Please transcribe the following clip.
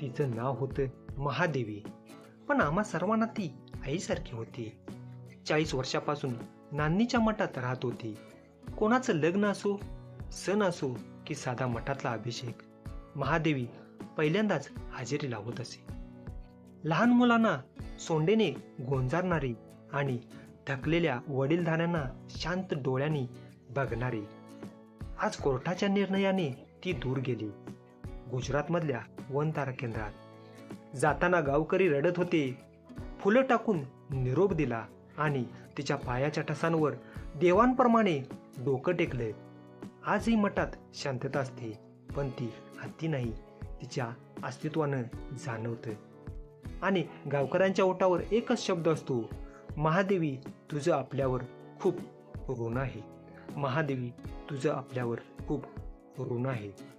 तिचं नाव होतं महादेवी. पण आम्हा सर्वांना ती आईसारखी होती. चाळीस वर्षापासून नान्नीच्या मठात राहत होती. कोणाचं लग्न असो सण असो की साधा मठातला अभिषेक महादेवी पहिल्यांदाच हजेरी लावत असे. लहान मुलांना सोंडेने गोंजारणारी आणि थकलेल्या वडीलधाऱ्यांना शांत डोळ्यांनी बघणारी. आज कोर्टाच्या निर्णयाने ती दूर गेली. गुजरातमधल्या वन तारा केंद्रात जाताना गावकरी रडत होते. फुलं टाकून निरोप दिला आणि तिच्या पायाच्या ठसांवर देवांप्रमाणे डोकं टेकलं. आजही मठात शांतता असते पण ती हत्ती नाही तिच्या अस्तित्वानं जाणवतं. आणि गावकऱ्यांच्या ओटावर एकच शब्द असतो महादेवी तुझं आपल्यावर खूप ऋण आहे. महादेवी तुझं आपल्यावर खूप ऋण आहे.